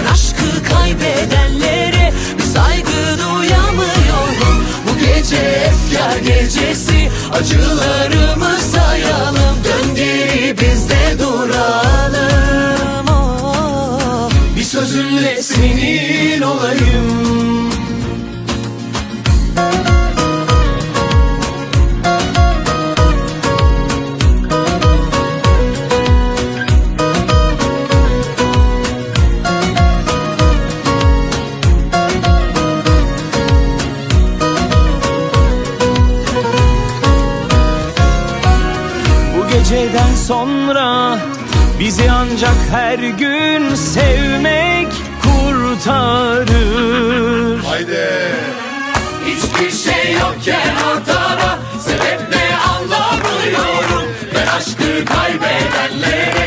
Ben aşkı kaybedenlere bir saygı duyamıyorum. Bu gece efkar gecesi acılarımı sayalım. Dön geri biz de duralım. Oh. Bir sözünle senin olayım geceden sonra Bizi ancak her gün sevmek kurtarır. Haydi. Hiçbir şey yokken ortada Sebep ne anlamıyorum. Ben aşkı kaybedenleri